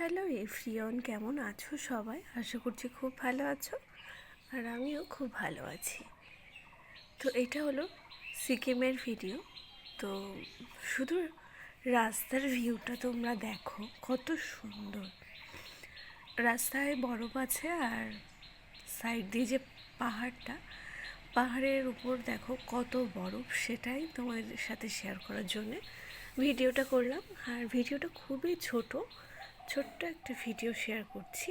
Hello everyone কেমন আছো সবাই? আশা করছি খুব ভালো আছো আর আমিও খুব ভালো আছি। তো এটা হলো সিকিমের ভিডিও। তো শুধু রাস্তার ভিউটা তোমরা দেখো, কত সুন্দর। রাস্তায় বরফ আছে আর সাইড দিয়ে যে পাহাড়টা, পাহাড়ের উপর দেখো কত বরফ, সেটাই তোমাদের সাথে শেয়ার করার জন্যে ভিডিওটা করলাম। আর ভিডিওটা খুবই ছোট ছোট্ট একটা ভিডিও শেয়ার করছি।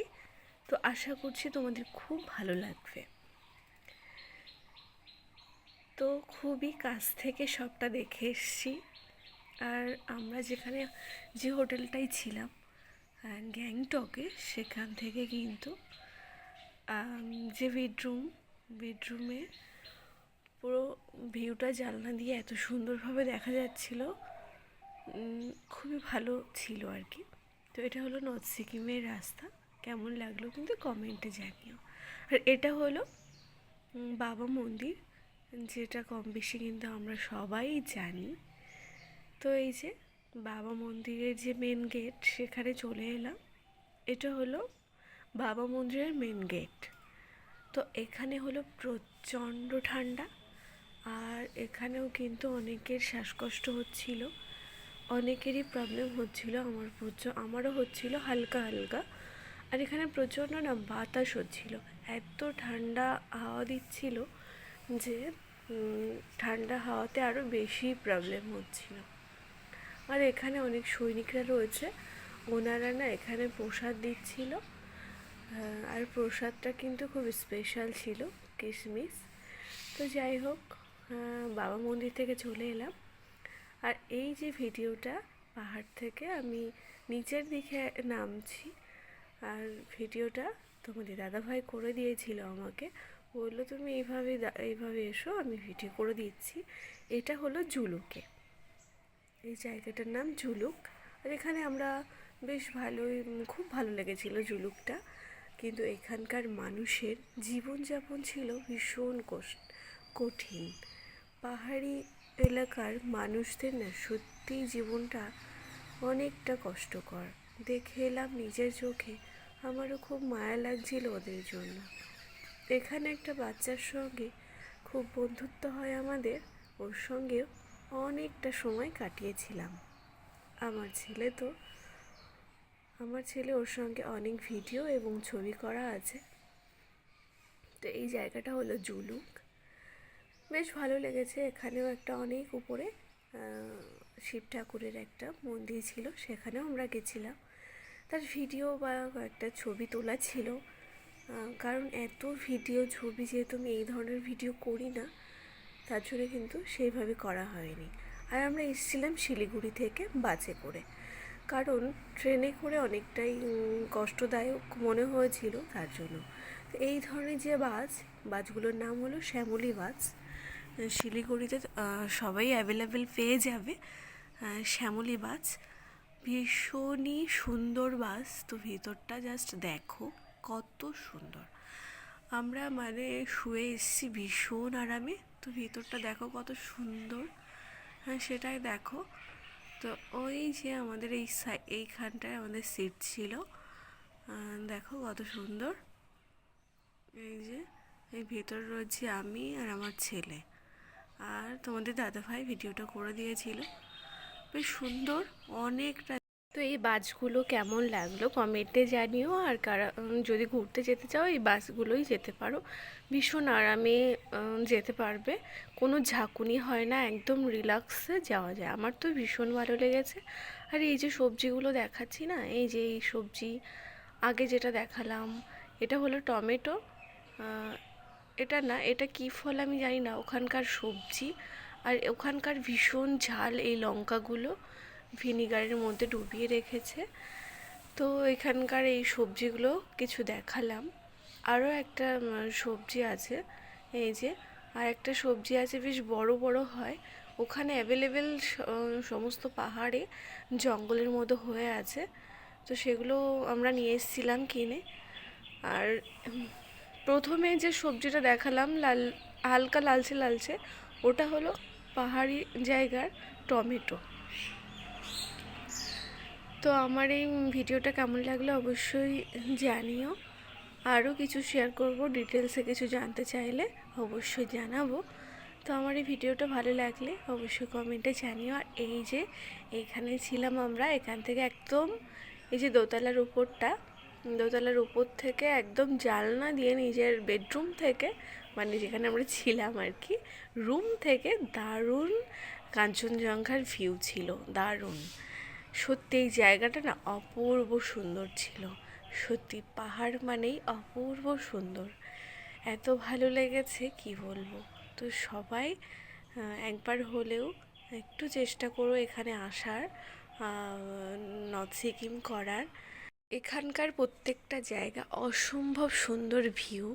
তো আশা করছি তোমাদের খুব ভালো লাগবে। তো খুবই কাছ থেকে সবটা দেখে এসছি। আর আমরা যেখানে, যে হোটেলটাই ছিলাম গ্যাংটকে, সেখান থেকে কিন্তু যে বেডরুম, বেডরুমে পুরো ভিউটা জানলা দিয়ে এত সুন্দরভাবে দেখা যাচ্ছিল খুবই ভালো ছিল আর কি। তো এটা হলো নর্থ সিকিমের রাস্তা। কেমন লাগল কিন্তু কমেন্টে জানিও। আর এটা হলো বাবা মন্দির, যেটা কম বেশি কিন্তু আমরা সবাই জানি। তো এই যে বাবা মন্দিরের যে মেন গেট সেখানে চলে এলাম। এটা হলো বাবা মন্দিরের মেন গেট তো এখানে হলো প্রচণ্ড ঠান্ডা, আর এখানেও কিন্তু অনেকের শ্বাসকষ্ট হচ্ছিল। অনেকেরই প্রবলেম হচ্ছিল আমার প্রচুর আমারও হচ্ছিল হালকা হালকা। আর এখানে প্রচণ্ড না বাতাস হচ্ছিল। এত ঠান্ডা হাওয়া দিচ্ছিল যে ঠান্ডা হাওয়াতে আরও বেশি প্রবলেম হচ্ছিল। আর এখানে অনেক সৈনিকরা রয়েছে। ওনারা না এখানে প্রসাদ দিচ্ছিল। আর প্রসাদটা কিন্তু খুব স্পেশাল ছিল কিশমিশ তো যাই হোক বাবা মন্দির থেকে চলে এলাম। আর এই যে ভিডিওটা, পাহাড় থেকে আমি নিচের দিকে নামছি, আর ভিডিওটা তোমাদের দাদাভাই করে দিয়েছিল আমাকে। বলল, তুমি এইভাবে এইভাবে এসো, আমি ভিডিও করে দিচ্ছি। এটা হলো জুলুকে। এই জায়গাটার নাম জুলুক। আর এখানে আমরা বেশ ভালোই, খুব ভালো লেগেছিল জুলুকটা। কিন্তু এখানকার মানুষের জীবনযাপন ছিল ভীষণ কঠিন। পাহাড়ি এলাকার মানুষদের না সত্যিই জীবনটা অনেকটা কষ্টকর। দেখে এলাম নিজের চোখে আমারও খুব মায়া লাগছিল ওদের জন্য। এখানে একটা বাচ্চার সঙ্গে খুব বন্ধুত্ব হয় আমাদের, ওর সঙ্গেও অনেকটা সময় কাটিয়েছিলাম। আমার ছেলে তো, আমার ছেলে ওর সঙ্গে অনেক ভিডিও এবং ছবি করা আছে। তো এই জায়গাটা হলো জুলুক। বেশ ভালো লেগেছে। এখানেও একটা অনেক উপরে শিব ঠাকুরের একটা মন্দির ছিল, সেখানেও আমরা গেছিলাম। তার ভিডিও বা একটা ছবি তোলা ছিল। কারণ এত ভিডিও ছবি যেহেতু আমি এই ধরনের ভিডিও করি না, তার জন্য কিন্তু সেইভাবে করা হয়নি। আর আমরা এসেছিলাম শিলিগুড়ি থেকে বাসে করে। কারণ ট্রেনে করে অনেকটাই কষ্টদায়ক মনে হয়েছিল তার জন্য। তো এই ধরনের যে বাস, বাসগুলোর নাম হলো শ্যামলী বাস। শিলিগুড়িতে সবাই অ্যাভেলেবেল পেয়ে যাবে। শ্যামলী বাস, ভীষণই সুন্দর বাস। তো ভিতরটা জাস্ট দেখো, কত সুন্দর। আমরা মানে শুয়ে এসেছি ভীষণ আরামে। তো ভিতরটা দেখো কত সুন্দর। হ্যাঁ সেটাই দেখো। তো ওই যে আমাদের এই এইখানটায় আমাদের সিট ছিল। দেখো কত সুন্দর। এই যে, এই ভেতর রয়েছে আমি আর আমার ছেলে। আর তোমাদের দাদাভাই ভিডিওটা করে দিয়েছিল। বেশ সুন্দর, অনেকটা। তো এই বাসগুলো কেমন লাগল কমেন্টে জানিও, আর কারা যদি ঘুরতে যেতে চাও, এই বাসগুলোই যেতে পারো। ভীষণ আরামে যেতে পারবে। কোনো ঝাঁকুনি হয় না, একদম রিল্যাক্সে যাওয়া যায়। আমার তো ভীষণ ভালো লেগেছে। আর এই যে সবজিগুলো দেখাচ্ছি না, এই যে এই সবজি, আগে যেটা দেখালাম, এটা হলো টমেটো এটা না, এটা কী ফল আমি জানি না। ওখানকার সবজি আর ওখানকার ভীষণ ঝাল এই লঙ্কাগুলো ভিনিগারের মধ্যে ডুবিয়ে রেখেছে। তো এখানকার এই সবজিগুলো কিছু দেখালাম। আরও একটা সবজি আছে, এই যে, আর একটা সবজি আছে বেশ বড় বড় হয়। ওখানে অ্যাভেলেবেল সমস্ত পাহাড়ে জঙ্গলের মতো হয়ে আছে। তো সেগুলো আমরা নিয়ে এসেছিলাম কিনে। আর প্রথমে যে সবজিটা দেখালাম, লাল, হালকা লালচে লালচে, ওটা হলো পাহাড়ি জায়গার টমেটো। তো আমার এই ভিডিওটা কেমন লাগল অবশ্যই জানিও। আরও কিছু শেয়ার করব ডিটেলসে কিছু জানতে চাইলে অবশ্যই জানাব। তো আমার এই ভিডিওটা ভালো লাগলে অবশ্যই কমেন্টে জানিও। আর এই যে এখানে ছিলাম আমরা, এখান থেকে একদম এই যে দোতলার উপরটা দোতলার উপর থেকে একদম জালনা দিয়ে নিজের বেডরুম থেকে মানে যেখানে আমরা ছিলাম আর কি, রুম থেকে দারুণ কাঞ্চনজঙ্ঘার ভিউ ছিল, দারুণ। সত্যি এই জায়গাটা না অপূর্ব সুন্দর ছিল। সত্যি পাহাড় মানেই অপূর্ব সুন্দর। এত ভালো লেগেছে, কি বলব? তো সবাই একবার হলেও একটু চেষ্টা করো এখানে আসার নর্থ সিকিম করার। এখানকার প্রত্যেকটা জায়গা অসম্ভব সুন্দর ভিউ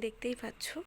দেখতেই পাচ্ছ?